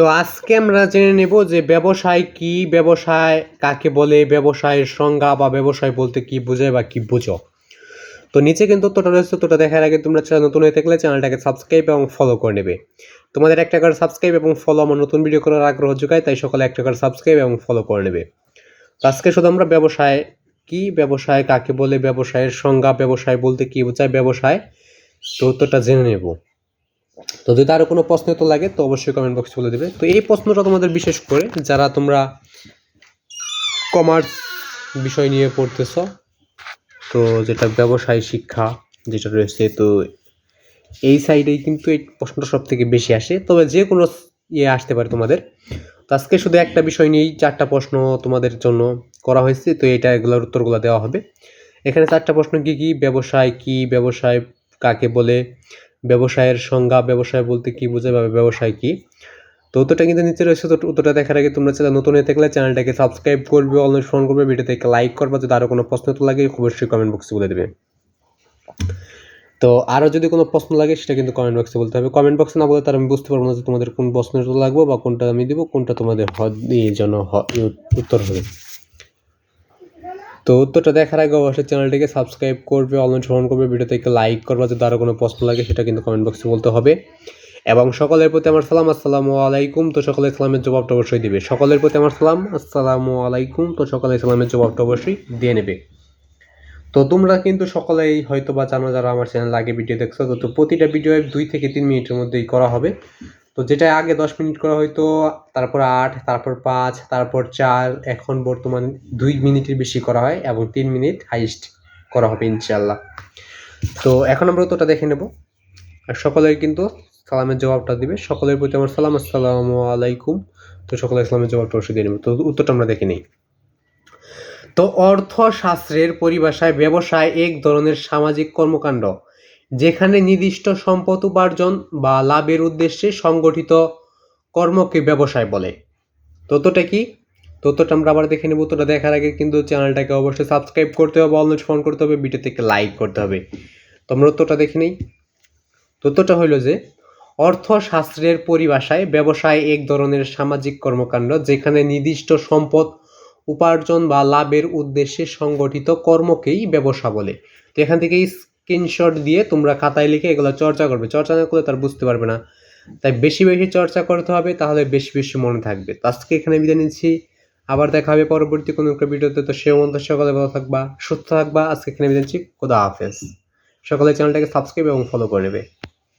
তো আজকে আমরা জেনে নেব যে ব্যবসায় কি ব্যবসায়, কাকে বলে ব্যবসায়ের সংজ্ঞা বা ব্যবসায় বলতে কি বোঝায় বা কি বুঝো। তো নিচে কিন্তু উত্তরটা রয়েছে, উত্তরটা দেখার আগে তোমরা নতুন হয়ে থাকলে চ্যানেলটাকে সাবস্ক্রাইব এবং ফলো করে নেবে। তোমাদের একটা করে সাবস্ক্রাইব এবং ফলো আমার নতুন ভিডিও করার আগ্রহ যোগায়, তাই সকলে একটা করে সাবস্ক্রাইব এবং ফলো করে নেবে। তো আজকে শুধু আমরা ব্যবসায় কি, ব্যবসায় কাকে বলে, ব্যবসায়ের সংজ্ঞা, ব্যবসায় বলতে কি বোঝায়, ব্যবসায়? তো উত্তরটা জেনে নেব। তো যদি আরও কোনো প্রশ্ন তো লাগে, তো অবশ্যই কমেন্ট বক্সে বলে দেবে। তো এই প্রশ্নটা তোমাদের বিশেষ করে যারা তোমরা কমার্স বিষয় নিয়ে পড়তেছ, তো যেটা ব্যবসায় শিক্ষা যেটা রয়েছে, তো এই সাইডেই কিন্তু এই প্রশ্নটা সব থেকে বেশি আসে। তবে যে কোনো ইয়ে আসতে পারে তোমাদের। তো আজকে শুধু একটা বিষয় নিয়েই চারটা প্রশ্ন তোমাদের জন্য করা হয়েছে, তো এটা এগুলোর উত্তরগুলো দেওয়া হবে। এখানে চারটা প্রশ্ন কি কি? ব্যবসায় কি? ব্যবসায় কাকে বলে? ব্যবসায়ের সংজ্ঞা, ব্যবসায় বলতে কি বোঝায় বা ব্যবসায় কি? তো উত্তরটা কিন্তু নিচে রয়েছে। তো উত্তরটা দেখার আগে তোমরা চ্যানেল নতুন হয়ে থাকলে চ্যানেলটাকে সাবস্ক্রাইব করবে অলরেডি ফোন করবে ভিডিওতে লাইক করবে, যদি আরও কোনো প্রশ্ন তো লাগে অবশ্যই কমেন্ট বক্সে বলে দেবে। তো আরও যদি কোনো প্রশ্ন লাগে সেটা কিন্তু কমেন্ট বক্সে বলতে হবে। কমেন্ট বক্সে না বলে তার আমি বুঝতে পারব না যে তোমাদের কোন প্রশ্নটা লাগবে বা কোনটা আমি দিব, কোনটা তোমাদের জন্য উত্তর হবে। তো উত্তরটা দেখার আগে অবশ্যই চ্যানেলটিকে সাবস্ক্রাইব করবে অলরেডি ফোন করবে ভিডিওতে একটা লাইক করবে যদি আরও কোনো প্রশ্ন লাগে সেটা কিন্তু কমেন্ট বক্সে বলতে হবে। এবং সকলের প্রতি আমার সালাম, আসসালামু আলাইকুম। তো সকলে সালামের জবাবটা অবশ্যই দেবে। সকলের প্রতি আমার সালাম, আসসালামু আলাইকুম। তো সকলে সালামের জবাবটা অবশ্যই দিয়ে নেবে। তো তোমরা কিন্তু সকলেই হয়তো বা জানো যারা আমার চ্যানেল আগে ভিডিও দেখছ, তো প্রতিটা ভিডিও দুই থেকে তিন মিনিটের মধ্যেই করা হবে। তো যেটা আগে দশ মিনিট করা হয়তো তারপর আট, তারপর পাঁচ, তারপর চার, এখন বর্তমান দুই মিনিটের বেশি করা হয় এবং তিন মিনিট হাইস্ট করা হবে ইনশাল্লাহ তো এখন আমরা উত্তরটা দেখে নেব। আর সকলের কিন্তু সালামের জবাবটা দিবে। সকলের প্রতি আমার সালাম, আসসালামু আলাইকুম। তো সকলের সালামের জবাবটা অবশ্যই দিয়ে নেব। তো উত্তরটা আমরা দেখে নিই। তো অর্থশাস্ত্রের পরিভাষায় ব্যবসায় এক ধরনের সামাজিক কর্মকাণ্ড। যেখানে নির্দিষ্ট সম্পদ উপার্জন বা লাভের উদ্দেশ্যে সংগঠিত কর্মকে ব্যবসায় বলে। ততটা কি? ততটা আমরা আবার দেখে নেব তোটা দেখার আগে কিন্তু চ্যানেলটাকে অবশ্যই সাবস্ক্রাইব করতে হবে অলরেডি ফোন করতে হবে, ভিডিওতে থেকে লাইক করতে হবে। তো আমরা উত্তরটা দেখে নেই। তথ্যটা হইল যে, অর্থশাস্ত্রের পরিভাষায় ব্যবসায় এক ধরনের সামাজিক কর্মকাণ্ড যেখানে নির্দিষ্ট সম্পদ উপার্জন বা লাভের উদ্দেশ্যে সংগঠিত কর্মকেই ব্যবসা বলে। তো এখান থেকে স্ক্রিনশট দিয়ে তোমরা খাতায় লিখে এগুলো চর্চা করবে। চর্চা না করলে তার বুঝতে পারবে না। তাই বেশি বেশি চর্চা করতে হবে, তাহলে বেশি বেশি মনে থাকবে। তো আজকে এখানে বিদায় নিচ্ছি। আবার দেখা হবে পরবর্তী কোনো একটা ভিডিওতে। তো সে মন্ত্র সকালে ভালো থাকবা, সুস্থ থাকবা। আজকে এখানে বিদায় নিচ্ছি। খোদা হাফেজ। সকালে চ্যানেলটাকে সাবস্ক্রাইব এবং ফলো করে নেবে।